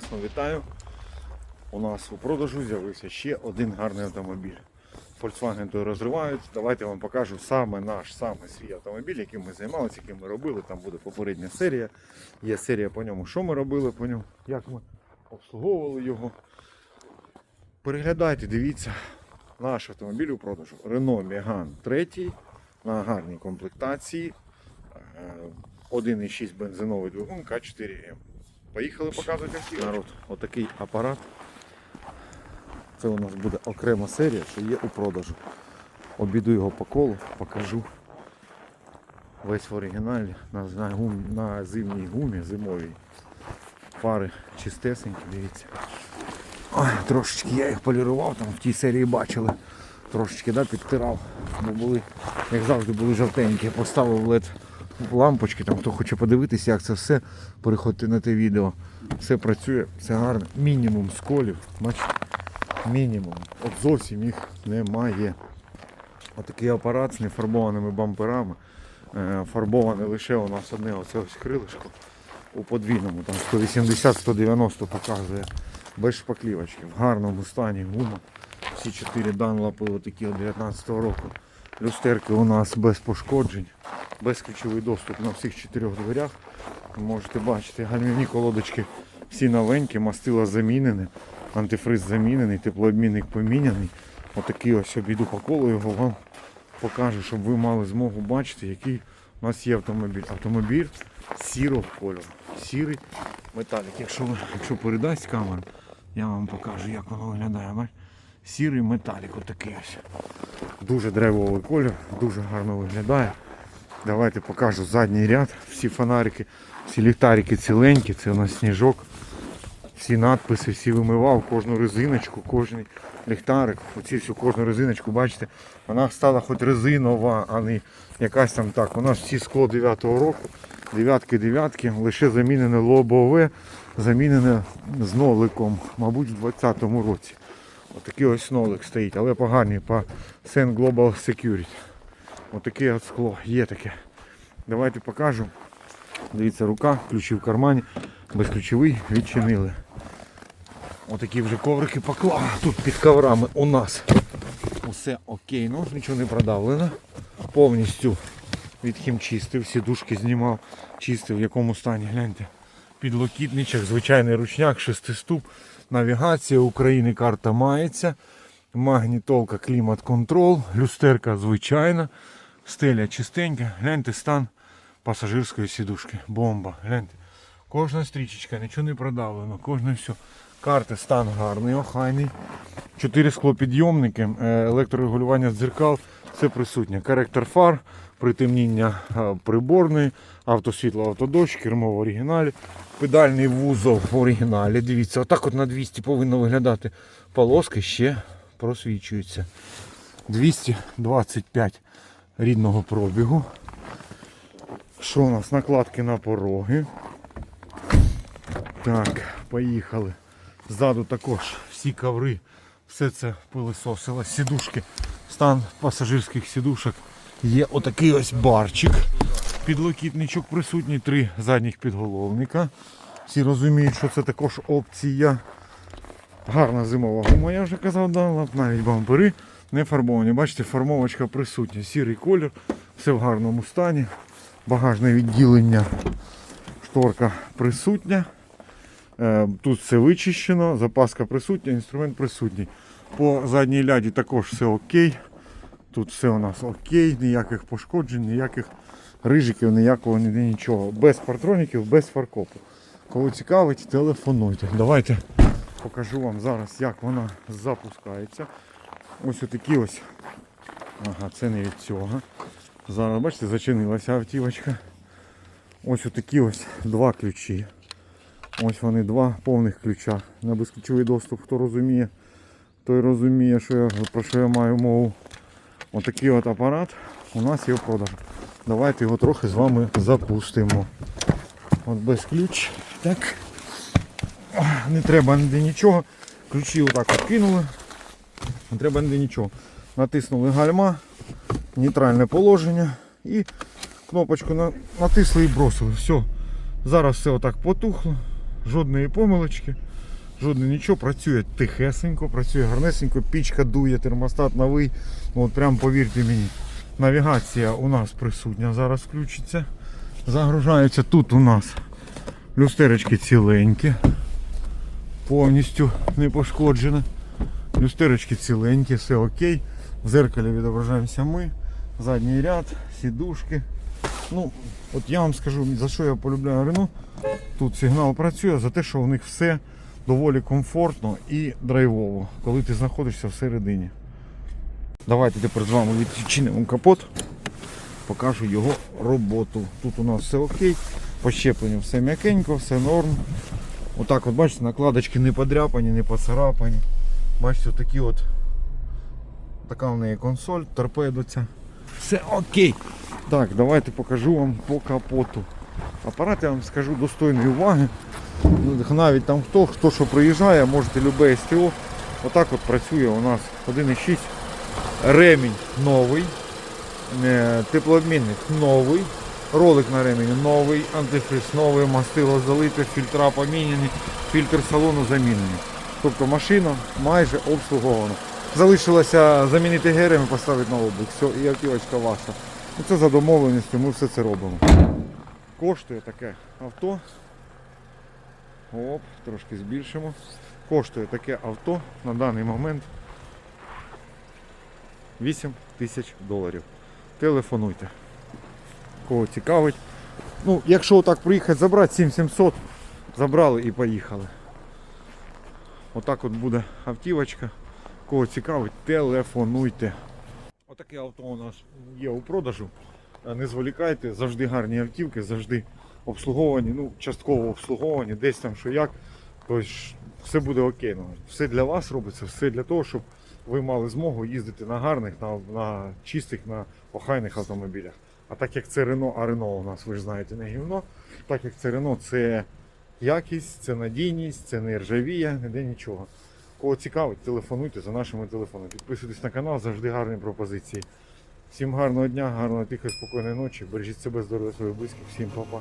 Прекрасно вітаю. У нас у продажу з'явився ще один гарний автомобіль. Volkswagen то розривають. Давайте я вам покажу саме наш саме свій автомобіль, яким ми займалися, яким ми робили. Там буде попередня серія. Є серія по ньому, що ми робили по ньому, як ми обслуговували його. Переглядайте, дивіться наш автомобіль у продажу. Renault Megane 3 на гарній комплектації. Е, 1,6 бензиновий двигун К4М. Поїхали показувати автівку. Народ, отакий апарат. Це у нас буде окрема серія, що є у продажу. Обіду його по колу, покажу. Весь в оригіналі на, на, гум, на зимній гумі, зимовій. Фари чистесенькі, дивіться. Ой, трошечки я їх полірував, там в тій серії бачили. Трошечки да, підтирав. Бо були, як завжди, були жовтенькі. Поставив LED лампочки, там хто хоче подивитися, як це все, переходьте на те відео. Все працює, все гарно. Мінімум сколів. Бачите? Мінімум. От зовсім їх немає. Отакий апарат з нефарбованими бамперами. Е, Фарбоване лише у нас одне оце ось крилишко у подвійному, там 180-190 показує. Без шпаклівочки, в гарному стані гума. Всі чотири данлапи отакі от 19-го року. Люстерки у нас без пошкоджень, безключовий доступ на всіх чотирьох дверях. Можете бачити, гальмівні колодочки всі новенькі, мастила замінене, антифриз замінений, теплообмінник поміняний. Отакий ось обійду по колу його вам покажу, щоб ви мали змогу бачити, який у нас є автомобіль. Автомобіль сірого кольору. Сірий металік. Якщо, якщо передасть камера, я вам покажу, як воно виглядає. Сірий металік, отакий ось. Дуже древовий колір, дуже гарно виглядає. Давайте покажу задній ряд. Всі фонарики, всі ліхтарики ціленькі, це у нас сніжок. Всі надписи, всі вимивав, кожну резиночку, кожен ліхтарик, оці всю кожну резиночку, бачите, вона стала хоч резинова, а не якась там так. У нас всі скло 9-го року, дев'ятки, дев'ятки, лише замінене лобове, замінене з ноликом, мабуть, в 20-му році. Отакий ось нолик стоїть, але поганий по Sen Global Security. Отаке от скло, є таке. Давайте покажу. Дивіться, рука, ключі в кармані, безключовий відчинили. Отакі вже коврики поклав. Тут під коврами у нас усе окей, ну нічого не продавлено. Повністю відхімчистив, сідушки знімав, чистив, в якому стані, гляньте. Підлокітничок, звичайний ручняк, шестиступ, навігація України, карта мається. Магнітолка, клімат-контрол, люстерка звичайна, стеля чистенька, гляньте стан пасажирської сідушки. Бомба. Гляньте. Кожна стрічечка, нічого не продавлено, кожне все. Карти стан гарний, охайний. Чотири склопідйомники, е, електрорегулювання дзеркал, все присутнє. Коректор фар, притемніння е, приборної, автосвітло, автодощ, кермо в оригіналі, педальний вузол в оригіналі. Дивіться, отак от на 200 повинно виглядати. Полоски ще просвічуються. 225 рідного пробігу. Що у нас? Накладки на пороги. Так, поїхали. Ззаду також всі коври, все це пилисосило. Сідушки, стан пасажирських сідушок. Є отакий ось барчик. Підлокітничок присутній, три задніх підголовника. Всі розуміють, що це також опція. Гарна зимова гума, я вже казав, да, навіть бампери не фарбовані. Бачите, фармовочка присутня, сірий колір, все в гарному стані. Багажне відділення, шторка присутня. Е, Тут все вичищено, запаска присутня, інструмент присутній. По задній ляді також все окей. Тут все у нас окей, ніяких пошкоджень, ніяких рижиків, ніякого нічого. Без партроніків, без фаркопу. Кого цікавить, телефонуйте. Давайте покажу вам зараз, як вона запускається. Ось отакі ось. Ага, це не від цього. Зараз, бачите, зачинилася автівочка. Ось отакі ось два ключі. Ось вони два повних ключа. На безключовий доступ, хто розуміє, той розуміє, що я, про що я маю мову. Отакий от апарат у нас є в продажу. Давайте його трохи з вами запустимо. От без ключ. Так. Не треба ніде нічого. Ключі отак от кинули. Не треба нічого. Натиснули гальма, нейтральне положення і кнопочку натисли і бросили. Все. Зараз все отак потухло, жодної помилочки. Жодне нічого, працює тихесенько, працює гарнесенько, пічка дує, термостат новий. От прям повірте мені. Навігація у нас присутня, зараз включиться. Загружається тут у нас люстерочки ціленькі, повністю не пошкоджене. Люстерочки ціленькі, все окей. В зеркалі відображаємося ми. Задній ряд, сідушки. Ну, от я вам скажу, за що я полюбляю Рено. Тут сигнал працює за те, що у них все доволі комфортно і драйвово, коли ти знаходишся всередині. Давайте тепер з вами відчинимо капот, покажу його роботу. Тут у нас все окей, по щепленню все м'якенько, все норм. Отак от бачите, накладочки не подряпані, не поцарапані. Бачите, такі от така в неї консоль, торпедо ця. Все окей. Так, давайте покажу вам по капоту. Апарат, я вам скажу, достойний уваги. Ну, Навіть там хто, хто що приїжджає, можете любе СТО. Отак от працює у нас 1.6. Ремінь новий, е, теплообмінник новий, ролик на ремені новий, антифриз новий, мастило залите, фільтра поміняні, фільтр салону замінений. Тобто машина майже обслугована. Залишилося замінити герем і поставити ноутбук. Все, і автівочка ваша. Ну, Це за домовленістю, ми все це робимо. Коштує таке авто. Оп, трошки збільшимо. Коштує таке авто на даний момент 8 тисяч доларів. Телефонуйте. Кого цікавить. Ну, якщо отак приїхати забрати 7700, забрали і поїхали. Отак от буде автівочка. Кого цікавить, телефонуйте. Отаке авто у нас є у продажу. Е, Не зволікайте, завжди гарні автівки, завжди обслуговані, ну, частково обслуговані, десь там що як. Тобто все буде окей. Ну, все для вас робиться, все для того, щоб ви мали змогу їздити на гарних, на, на чистих, на охайних автомобілях. А так як це Рено, а Рено у нас, ви ж знаєте, не гівно, так як це Рено, це якість, це надійність, це не ржавія, ніде нічого. Кого цікавить, телефонуйте за нашими телефонами. Підписуйтесь на канал, завжди гарні пропозиції. Всім гарного дня, гарного тихої, спокійної ночі. Бережіть себе, здоров'я своїх близьких, всім па-па.